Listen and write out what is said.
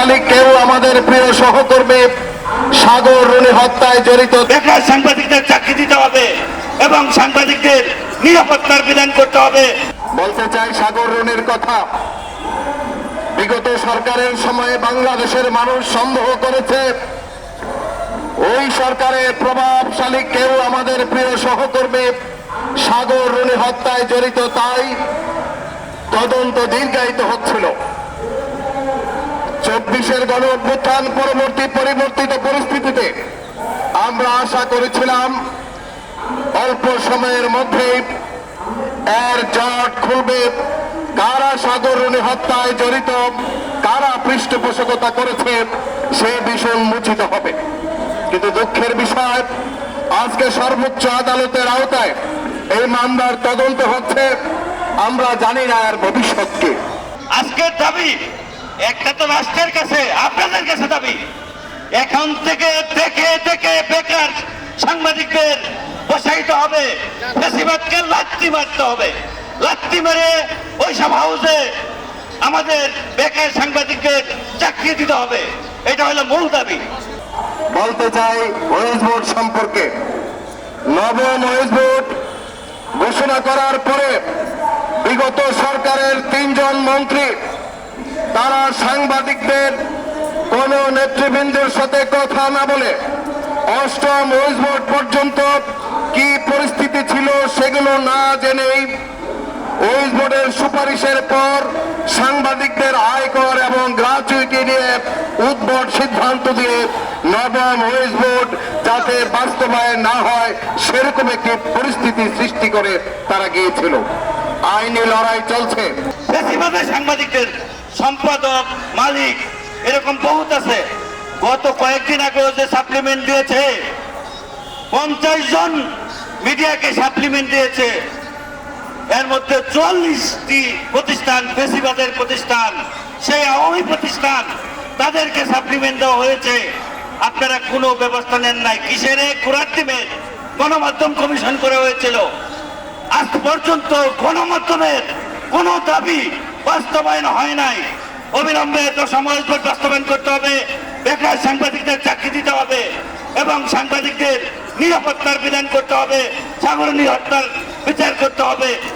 প্রভাবশালী কেউ আমাদের প্রিয় সহকর্মী সাগর রুনি হত্যায় জড়িত। বেকার সাংবাদিকদের চাকরি দিতে হবে এবং সাংবাদিকদের নিরাপত্তার বিধান করতে হবে। বলতে চাই সাগর রুনির কথা। বিগত সরকারের সময়ে বাংলাদেশের মানুষ সন্দেহ করেছে। ওই সরকারের প্রভাবশালী কেউ আমাদের প্রিয় সহকর্মী সাগর রুনি হত্যায় জড়িত তাই তদন্ত দীর্ঘায়িত হচ্ছিল। চব্বিশের গণ অভ্যুত্থান পরবর্তী পরিবর্তিত পরিস্থিতিতে আমরা আশা করেছিলাম অল্প সময়ের মধ্যে এর জট খুলবে। কারা সাগরণী হত্যায় জড়িত, কারা পৃষ্ঠপোষকতা করেছে, সে বিষয় উন্মোচিত হবে। কিন্তু দুঃখের বিষয়, আজকে সর্বোচ্চ আদালতের আওতায় এই মামলার তদন্ত হচ্ছে। আমরা জানি না এর ভবিষ্যৎকে আজকের দাবি একটা তো রাষ্ট্রের কাছে, আপনাদের কাছে দাবি। এখন থেকে দেখে দেখে বেকার সাংবাদিকদের বসাইতে হবে বেশিরভাগকে লাত্তি মারতে হবে। লাত্তি মেরে ওই সব হাউসে আমাদের বেকার সাংবাদিকদের চাকরি দিতে হবে। এটা হলো মূল দাবি। বলতে চাই, ওয়েজ বোর্ড সম্পর্কে। নবম ওয়েজ বোর্ড ঘোষণা করার পরে বিগত সরকারের তিনজন মন্ত্রী তারা সাংবাদিকদের কোন নেতৃবৃন্দের সাথে কথা না বলে অষ্টম ওয়েজ বোর্ড পর্যন্ত কি পরিস্থিতি ছিল সেগুলো না জেনেই ওয়েজ বোর্ডের সুপারিশের পর সাংবাদিকদের আয়কর এবং গ্রাচুইটি নিয়ে উদ্ভট সিদ্ধান্ত দিয়ে নবম ওয়েজ বোর্ড যাতে বাস্তবায়ন না হয় সেরকম একটি পরিস্থিতি সৃষ্টি করে তারা গিয়েছিল। আইনি লড়াই চলছে। সাংবাদিকদের সম্পাদক, মালিক, এরকম বহুত আছে। গত কয়েকদিন আগেও যে সাপ্লিমেন্ট দিয়েছে, পঞ্চাশ জন মিডিয়াকে সাপ্লিমেন্ট দিয়েছে। এর মধ্যে চল্লিশটি প্রতিষ্ঠান বেশিরভাগের প্রতিষ্ঠান, সেই আওয়ামী প্রতিষ্ঠান, তাদেরকে সাপ্লিমেন্ট দেওয়া হয়েছে। আপনারা কোনো ব্যবস্থা নেন নাই। কিসের কুরার গণমাধ্যম কমিশন করে হয়েছিল। আজ পর্যন্ত গণমাধ্যমের কোন দাবি বাস্তবায়ন হয় নাই। অবিলম্বে তো ভোট বাস্তবায়ন করতে হবে। বেকার সাংবাদিকদের চাকরি দিতে হবে এবং সাংবাদিকদের নিরাপত্তার বিধান করতে হবে। সাগরণী হত্যার বিচার করতে হবে।